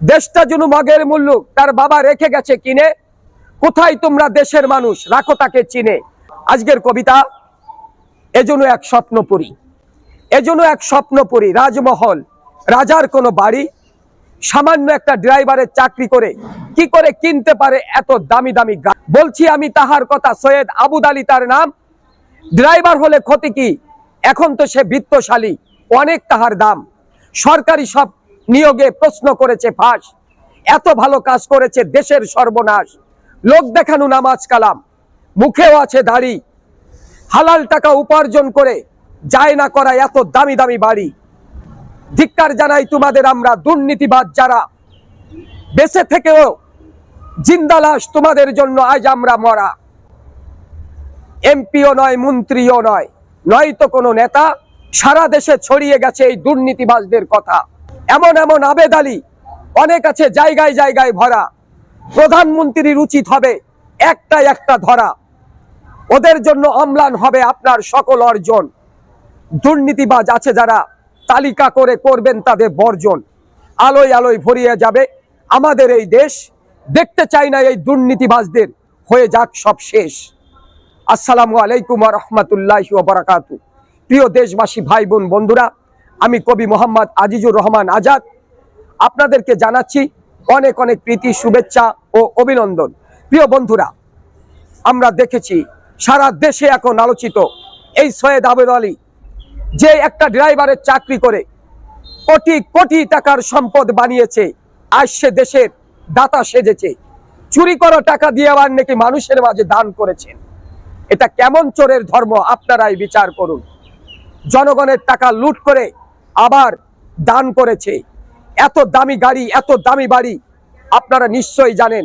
দেশটা যেন মগের মূল্য তার বাবা রেখে গেছে কিনে, কোথায় তোমরা দেশের মানুষ? রাখো তাকে চিনে। আজকের কবিতা, এজন্য এক স্বপ্ন পড়ি এজন্য এক স্বপ্ন পড়ি রাজমহল, রাজার কোনো বাড়ি, সামান্য একটা ড্রাইভারের চাকরি করে, কি করে কিনতে পারে এত দামি দামি গাড়ি বলছি আমি তাহার কথা, সৈয়দ আবুদ আলী তার নাম। ড্রাইভার হলে ক্ষতি কি? এখন তো সে বৃত্তশালী, অনেক তাহার দাম। সরকারি সব নিয়োগে প্রশ্ন করেছে ফাঁস। এত ভালো কাজ করেছে দেশের সর্বনাশ। লোক দেখানো নামাজ কালাম। মুখেও আছে দাড়ি। হালাল টাকা উপার্জন করে যায় না করা এত দামি দামি বাড়ি। ধিক্কার জানাই তোমাদের আমরা দুর্নীতিবাদ যারা। বেঁচে থেকেও জিন্দা লাশ তোমাদের জন্য আজ আমরা মরা। এমপিও নয়, মন্ত্রীও নয় নয় তো কোনো নেতা সারা দেশে ছড়িয়ে গেছে এই দুর্নীতিবাজদের কথা। এমন এমন আবেদ আলী। অনেক আছে জায়গায় জায়গায় ভরা। প্রধানমন্ত্রীর উচিত হবে একটা একটা ধরা। ওদের জন্য অম্লান হবে আপনার সকল অর্জন। দুর্নীতিবাজ আছে যারা তালিকা করে করবেন তাদের বর্জন। আলোয় আলোয় ভরিয়ে যাবে আমাদের এই দেশ। দেখতে চাই না এই দুর্নীতিবাজদের। হয়ে যাক সব শেষ। আসসালামু আলাইকুম রহমতুল্লাহ বারাকাতু। প্রিয় দেশবাসী ভাই বোন বন্ধুরা আমি কবি মোহাম্মদ আজিজুর রহমান আজাদ। আপনাদেরকে জানাচ্ছি অনেক অনেক প্রীতি, শুভেচ্ছা ও অভিনন্দন। প্রিয় বন্ধুরা, আমরা দেখেছি সারা দেশে এখন আলোচিত এই সৈয়দ আবেদ আলী যে একটা ড্রাইভারের চাকরি করে কোটি কোটি টাকার সম্পদ বানিয়েছে, আজ সে দেশের দাতা সেজেছে। চুরি করা টাকা দিয়ে আবার নাকি মানুষের মাঝে দান করেছেন এটা কেমন চোরের ধর্ম, আপনারাই বিচার করুন। জনগণের টাকা লুট করে আবার দান করেছে। এত দামি গাড়ি, এত দামি বাড়ি, আপনারা নিশ্চয়ই জানেন,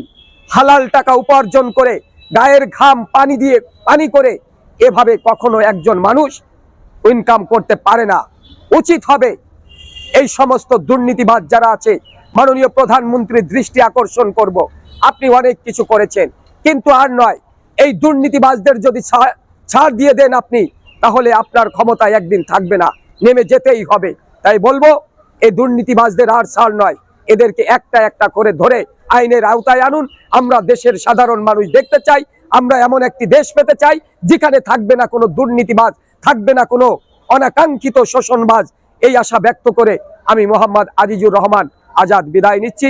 হালাল টাকা উপার্জন করে, গায়ের ঘাম পানি দিয়ে, পানি করে এভাবে কখনো একজন মানুষ ইনকাম করতে পারে না। উচিত হবে এই সমস্ত দুর্নীতিবাদ যারা আছে, মাননীয় প্রধানমন্ত্রীর দৃষ্টি আকর্ষণ করব। আপনি অনেক কিছু করেছেন, কিন্তু আর নয়, এই দুর্নীতিবাজদের যদি ছাড় দিয়ে দেন আপনি, তাহলে আপনার ক্ষমতায় একদিন থাকবে না, নেমে যেতেই হবে। তাই বলব এই দুর্নীতিবাজদের আর ছাড় নয়। এদেরকে একটা একটা করে ধরে আইনের আওতায় আনুন। আমরা দেশের সাধারণ মানুষ দেখতে চাই, আমরা এমন একটি দেশ পেতে চাই, যেখানে থাকবে না কোনো দুর্নীতিবাজ, থাকবে না কোনো অনাকাঙ্ক্ষিত শোষণবাজ। এই আশা ব্যক্ত করে আমি মোহাম্মদ আজিজুর রহমান আজাদ বিদায় নিচ্ছি।